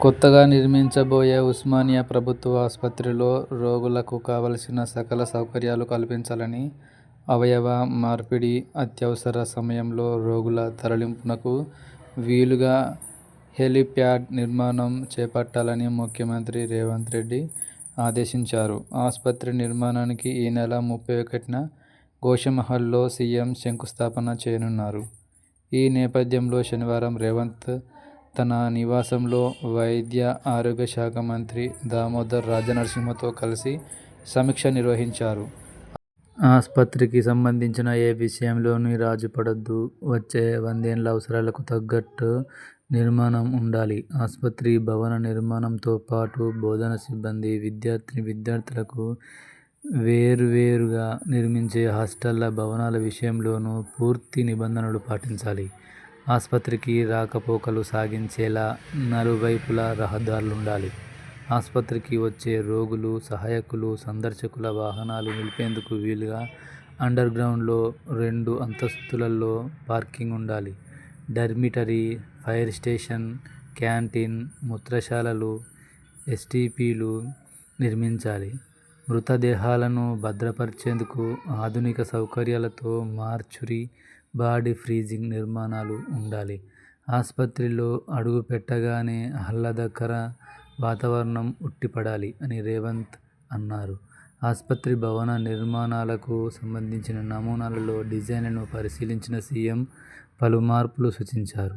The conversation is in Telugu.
కొత్తగా నిర్మించబోయే ఉస్మానియా ప్రభుత్వ ఆసుపత్రిలో రోగులకు కావలసిన సకల సౌకర్యాలు కల్పించాలని, అవయవ మార్పిడి, అత్యవసర సమయంలో రోగుల తరలింపునకు వీలుగా హెలిప్యాడ్ నిర్మాణం చేపట్టాలని ముఖ్యమంత్రి రేవంత్ రెడ్డి ఆదేశించారు. ఆసుపత్రి నిర్మాణానికి ఈ నెల ముప్పై ఒకటిన గోషమహల్లో సీఎం శంకుస్థాపన చేయనున్నారు. ఈ నేపథ్యంలో శనివారం రేవంత్ తన నివాసంలో వైద్య, ఆరోగ్య శాఖ మంత్రి దామోదర్ రాజనరసింహతో కలిసి సమీక్ష నిర్వహించారు. ఆసుపత్రికి సంబంధించిన ఏ విషయంలోనూ రాజీపడొద్దు. వచ్చే వందేళ్ళ అవసరాలకు తగ్గట్టు నిర్మాణం ఉండాలి. ఆసుపత్రి భవన నిర్మాణంతో పాటు బోధన సిబ్బంది, విద్యార్థిని విద్యార్థులకు వేర్వేరుగా నిర్మించే హాస్టళ్ళ భవనాల విషయంలోనూ పూర్తి నిబంధనలు పాటించాలి. ఆస్పత్రికి రాకపోకలు సాగించేలా నలువైపులా రహదారులుండాలి. ఆస్పత్రికి వచ్చే రోగులు, సహాయకులు, సందర్శకుల వాహనాలు నిలిపేందుకు వీలుగా అండర్గ్రౌండ్లో రెండు అంతస్తులలో పార్కింగ్ ఉండాలి. డర్మిటరీ ఫైర్ స్టేషన్, క్యాంటీన్, మూత్రశాలలు, ఎస్టీపీలు నిర్మించాలి. మృతదేహాలను భద్రపర్చేందుకు ఆధునిక సౌకర్యాలతో మార్చురీ, బాడీ ఫ్రీజింగ్ నిర్మాణాలు ఉండాలి. ఆస్పత్రిలో అడుగుపెట్టగానే ఆహ్లాదకర వాతావరణం ఉట్టిపడాలి అని రేవంత్ అన్నారు. ఆసుపత్రి భవన నిర్మాణాలకు సంబంధించిన నమూనాలలో డిజైన్లను పరిశీలించిన సీఎం పలు మార్పులు సూచించారు.